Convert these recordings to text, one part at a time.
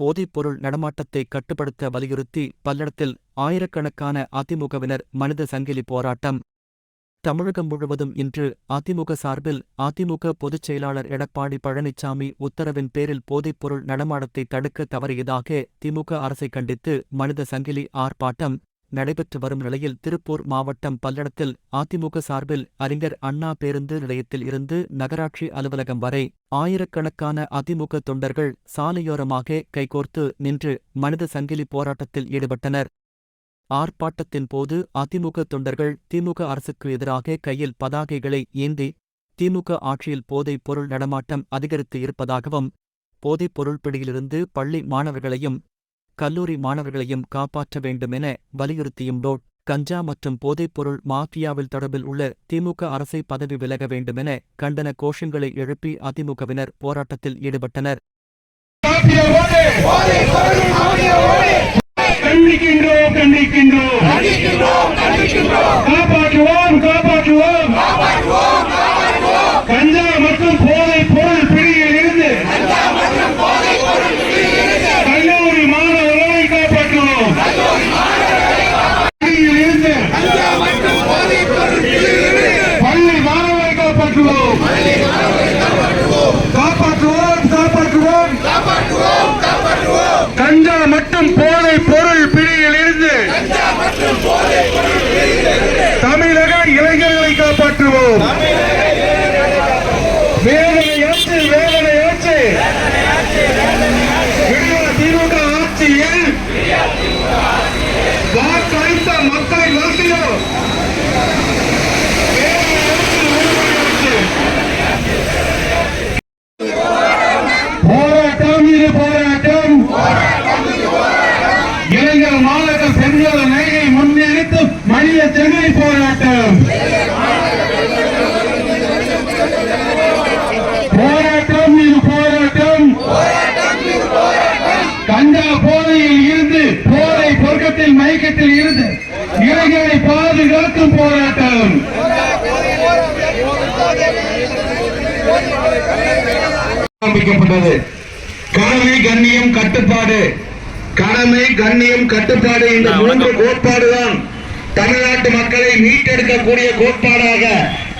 போதைப்பொருள் நடமாட்டத்தை கட்டுப்படுத்த வலியுறுத்தி பல்லடத்தில் ஆயிரக்கணக்கான அதிமுகவினர் மனித சங்கிலி போராட்டம். தமிழகம் முழுவதும் இன்று அதிமுக சார்பில் அதிமுக பொதுச் செயலாளர் எடப்பாடி பழனிசாமி உத்தரவின் பேரில் போதைப்பொருள் நடமாட்டத்தை தடுக்க தவறியதாக திமுக அரசை கண்டித்து மனித சங்கிலி ஆர்ப்பாட்டம். நடைபெற்று வரும் நிலையில் திருப்பூர் மாவட்டம் பல்லடத்தில் அதிமுக சார்பில் அறிஞர் அண்ணா பேருந்து நிலையத்தில் இருந்து நகராட்சி அலுவலகம் வரை ஆயிரக்கணக்கான அதிமுக தொண்டர்கள் சாலையோரமாக கைகோர்த்து நின்று மனித சங்கிலி போராட்டத்தில் ஈடுபட்டனர். ஆர்ப்பாட்டத்தின் போது அதிமுக தொண்டர்கள் திமுக அரசுக்கு எதிராக கையில் பதாகைகளை ஏந்தி திமுக ஆட்சியில் போதைப் பொருள் நடமாட்டம் அதிகரித்து இருப்பதாகவும் போதைப் பொருள் பிடியிலிருந்து பள்ளி மாணவர்களையும் கல்லூரி மாணவர்களையும் காப்பாற்ற வேண்டுமென வலியுறுத்தியும் டோட் கஞ்சா மற்றும் போதைப்பொருள் மாஃபியாவில் தொடர்பில் உள்ள திமுக அரசை பதவி விலக வேண்டுமென கண்டன கோஷங்களை எழுப்பி அதிமுகவினர் போராட்டத்தில் ஈடுபட்டனர். காப்பாற்றுவோம் காப்பாற்றுவோம். கஞ்சா மற்றும் போதைப்பொருள் பொருள் பிடியில் இருந்து கல்லூரி மாணவர்களை காப்பாற்றுவோம் பிடியில் இருந்து பள்ளி மாணவர்களை காப்பாற்றுவோம் காப்பாற்றுவோம் காப்பாற்றுவோம் கஞ்சா மற்றும் போதை பொருள் பிடியில் இருந்து தமிழக இளைஞர்களை காப்பாற்றுவோம். வேதனையாச்சு வேதனை ஆட்சி திமுக ஆட்சியில் வாக்களித்த மக்களை வாழ்க்கையோ வேதனையாச்சு, வேதனையாச்சு. போராட்டம் இது போராட்டம் இளைஞர் மாநில பெண்கள் நகையை முன்னெடுத்து மனித சென்னை போராட்டம் போராட்டம் இது போராட்டம் கஞ்சா போதையில் இருந்து போதை பொருக்கத்தில் மயக்கத்தில் இருந்து இளைஞரை பாதுகாக்கும் போராட்டம். ஆரம்பிக்கப்பட்டது கடமை கண்ணியம் கட்டுப்பாடு. கடமை கண்ணியம் கட்டுப்பாடு இந்த மூன்று கோட்பாடுதான் தமிழ்நாட்டு மக்களை மீட்டெடுக்கக்கூடிய கோட்பாடாக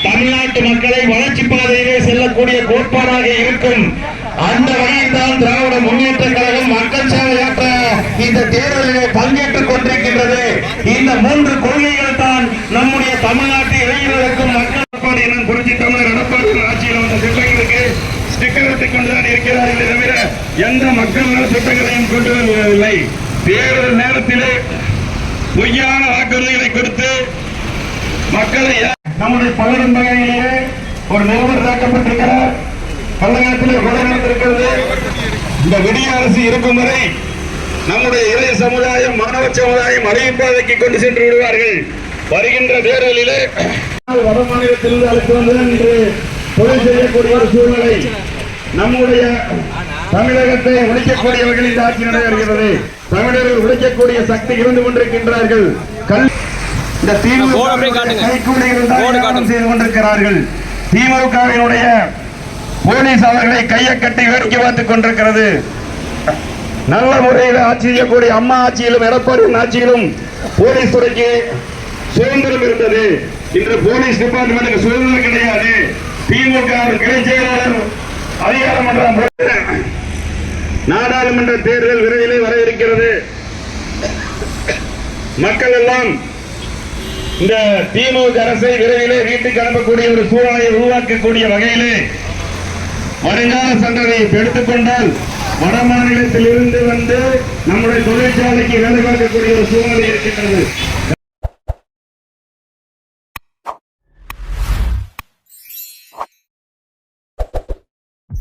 தமிழ்நாட்டு மக்களை வளர்ச்சி பாதையிலே செல்லக்கூடிய கோட்பாடாக இருக்கும். அந்த வகையில் தான் திராவிட முன்னேற்ற கழகம் மக்கள் சேவையாற்ற இந்த தேர்தலிலே பங்கேற்றுக் கொண்டிருக்கின்றது. இந்த மூன்று கொள்கைகள் தமிழ்நாட்டு இளைஞர்களுக்கும் மக்கள் எடப்பாடி என புரட்சி தமிழர் எடப்பாடி ஆட்சியில் வந்த திட்டங்களுக்கு ஸ்டிக்கர் ஒட்டிக் கொண்டுதான் இருக்கிறார்களே தவிர எந்த மக்கள் நல திட்டங்களையும் கொண்டு வருவதில்லை தேர்தல் நேரத்திலே பொய்யான வாக்குறுதிகளை கொடுத்து மக்களை நம்முடைய பலரும் வகையிலேயே ஒரு நிறுவனம் தாக்கப்பட்டிருக்கிறார். பல்லகத்திலே கொலை நடந்திருக்கிறது இந்த விடிய அரசு இருக்கும் வரை நம்முடைய இளைய சமுதாயம் மாணவ சமுதாயம் அறிவிப்பாதைக்கு கொண்டு சென்று விடுவார்கள். வருகின்ற தேர்தலிலே வட மாநிலத்தில் அழைத்து வந்து இன்று தொழில் செய்யக்கூடிய ஒரு சூழ்நிலை நம்முடைய தமிழகத்தை உழைக்கக்கூடிய வகையில் இந்த ஆட்சி நடைபெறுகிறது தமிழர்கள் உழைக்கக்கூடிய சக்தி இருந்து கொண்டிருக்கின்றார்கள். கல் இந்த திமுக. செய்து கொண்டிருக்கிறார்கள். திமுகவினுடைய போலீஸ் அவர்களை கையை கட்டி வேடிக்கை பார்த்துக் கொண்டிருக்கிறது. நல்ல முறையில் ஆட்சி செய்யக்கூடிய அம்மா ஆட்சியிலும் எடப்பாடி ஆட்சியிலும் போலீஸ் துறைக்கு சுதந்திரம் இருந்தது. இன்று போலீஸ் டிபார்ட்மெண்ட்டுக்கு சுதந்திரம் கிடையாது. திமுக கிளை செயலாளர் அதிகாரமன்றம் நாடாளுமன்ற தேர்தல் விரைவிலே வர இருக்கிறது. மக்கள் எல்லாம் இந்த திமுக அரசை விரைவிலே வீட்டுக்கு அனுப்பக்கூடிய ஒரு சூழலை உருவாக்கக்கூடிய வகையிலே வருங்கால சந்ததியை எடுத்துக்கொண்டால் வட மாநிலத்தில் இருந்து வந்து நம்முடைய தொழிற்சாலைக்கு வேலை பார்க்கக்கூடிய ஒரு சூழ்நிலை இருக்கின்றது.